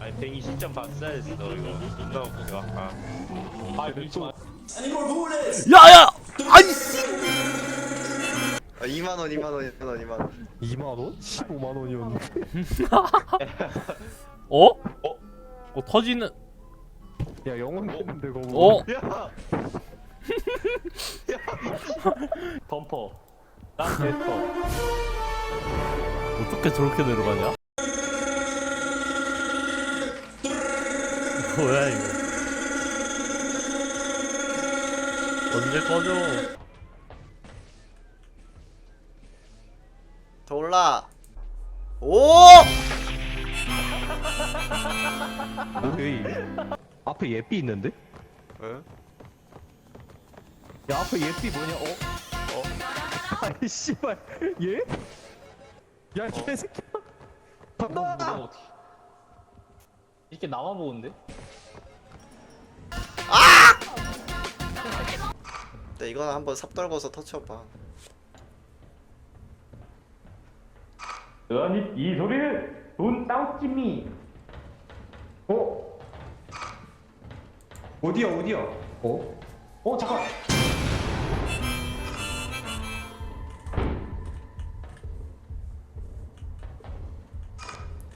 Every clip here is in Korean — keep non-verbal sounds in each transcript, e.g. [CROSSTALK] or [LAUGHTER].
아니 120점 봤어야지 너 이거 존나 웃기가 아아 밀지 마. 야야! 아이 씨! 아 2만 원 2만 원 2만 원 2만 원 2만 원? 15만 원이었는데. [LAUGHS] 어? 어? 어 터지는 야 영혼 됐는데 거기. 어? 야! 덤퍼. 난 됐어. 어떻게 저렇게 내려가냐? [LAUGHS] 뭐야 이거? 언제 꺼져? 더 올라 오! 여기 앞에 예삐 있는데? 응? 야 앞에 예삐 뭐냐? 어? 어? [LAUGHS] 아이 씨발 얘? 야 개새끼. 간다. 이거 어떻게? 이렇게 나만 보는데? 네, 이거는 한번 삽 떨궈서 터쳐봐 아니 이 소리는 돈 땅찜이. 어? 어디야 어디야? 어? 어 잠깐.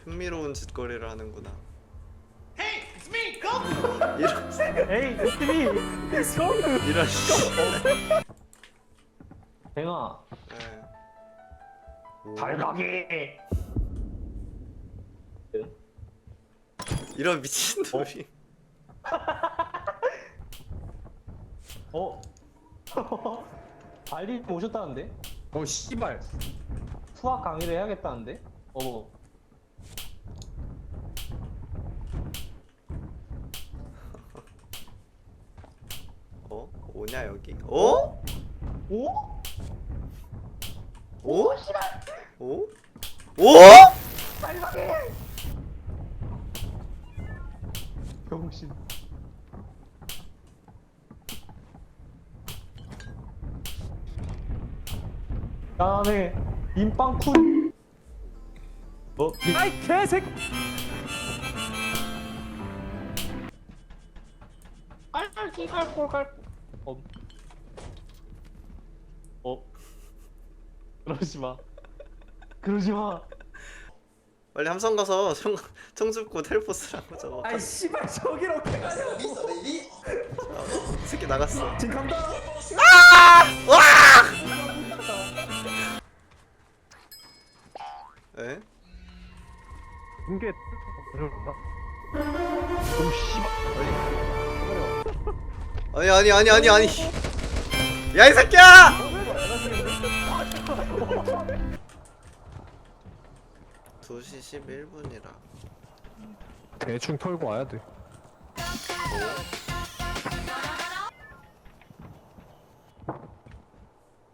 흥미로운 짓거리를 하는구나 에이 스티비. 이런 뱅아. 예. 잘 가게. 이런 미친 놈이 어? [LAUGHS] 알리 오셨다는데? 어 씨발. 수학 강의를 해야겠다는데? 어. 어? 오냐 여기? 어? 오? 오? 오? 오? 병신. 야네 인빵쿤. 뭐? 아이 개새끼. 깔깔기 깔꼴깔. 어. 어. 그러지 마. 그러지 마. 빨리 함성 가서 청, 청 줍고 텔포스라고 저거 아이 씨발 저기로 어떻게 가냐? 이 새끼 나갔어 지금 간다. 에? 이게 어려운가? 아니 아니 아니 아니 아니 야 이 새끼야! 두시 11분이라 대충 털고 와야 돼.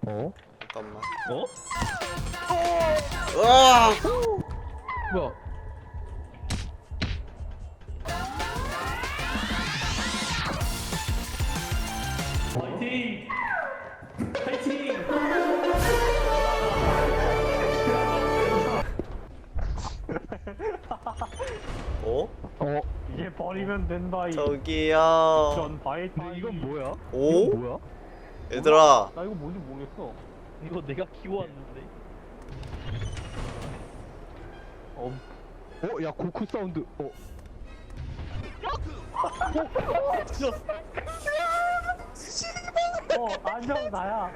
어? 잠깐만 어? 으아! 뭐야? 어? 어? 이제 버리면 된다 이 저기요 전. 근데 이건 뭐야? 오? 이건 뭐야? 얘들아 나 이거 뭔지 모르겠어. 이거 내가 키워왔는데 어, 어? 야 고쿠 사운드. 어? 어 안녕 나야.